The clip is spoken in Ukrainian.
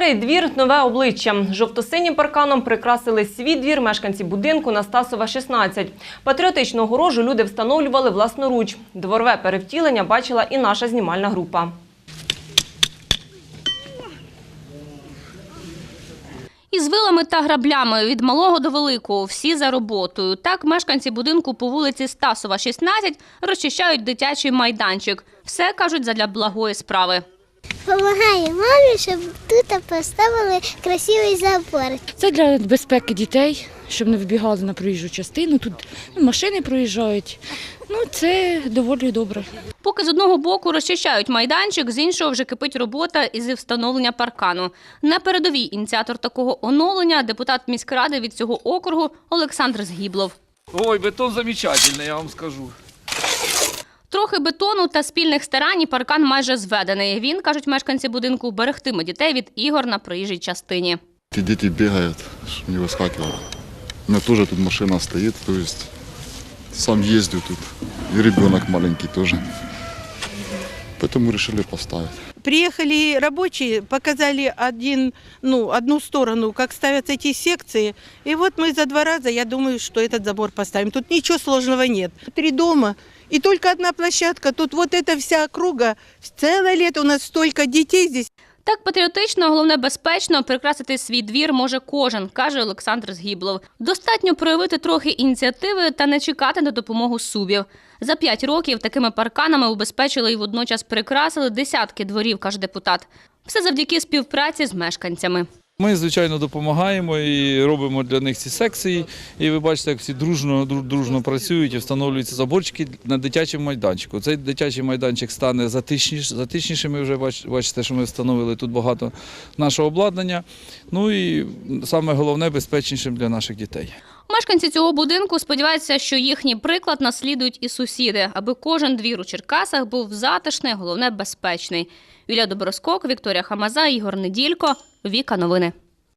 Старий двір нове обличчя. Жовто-синім парканом прикрасили свій двір мешканці будинку на Стасова 16. Патріотичну огорожу люди встановлювали власноруч. Дворове перевтілення бачила і наша знімальна група. Із вилами та граблями від малого до великого всі за роботою. Так мешканці будинку по вулиці Стасова, 16 розчищають дитячий майданчик. Все кажуть задля благої справи. Помагає мамі, щоб тут поставили красивий забор. Це для безпеки дітей, щоб не вибігали на проїжджу частину. Тут ну, машини проїжджають. Ну, це доволі добре. Поки з одного боку розчищають майданчик, з іншого вже кипить робота із встановлення паркану. На передовій ініціатор такого оновлення депутат міськради від цього округу Олександр Згіблов. Ой, бетон замечательный, я вам скажу Трохи бетону та спільних старань і паркан майже зведений. Він, кажуть мешканці будинку, берегтиме дітей від ігор на проїжджій частині. Эти дети бегают, чтобы не выскакивало. У меня тоже тут машина стоит, то есть сам ездю тут. И ребенок маленький тоже. Поэтому решили поставить. Приехали рабочие, показали один, ну, одну сторону, как ставятся эти секции. И вот мы за два раза, я думаю, что этот забор поставим. Тут ничего сложного нет. Три дома и только одна площадка. Тут вот эта вся округа. Целое лето у нас столько детей здесь. Так патріотично, головне безпечно прикрасити свій двір може кожен, каже Олександр Згіблов. Достатньо проявити трохи ініціативи та не чекати на допомогу субів. За п'ять років такими парканами убезпечили і водночас прикрасили десятки дворів, каже депутат. Все завдяки співпраці з мешканцями. Ми, звичайно, допомагаємо і робимо для них ці секції. І ви бачите, як всі дружно, дружно працюють і встановлюються заборчики на дитячому майданчику. Цей дитячий майданчик стане затишніш, затишнішим. Вже бач- бачите, що ми встановили тут багато нашого обладнання. Ну і саме головне безпечнішим для наших дітей. Мешканці цього будинку сподіваються, що їхній приклад наслідують і сусіди, аби кожен двір у Черкасах був затишний, головне безпечний. Юлія Доброскок, Вікторія Хамаза, Ігор Неділько. Віка новини.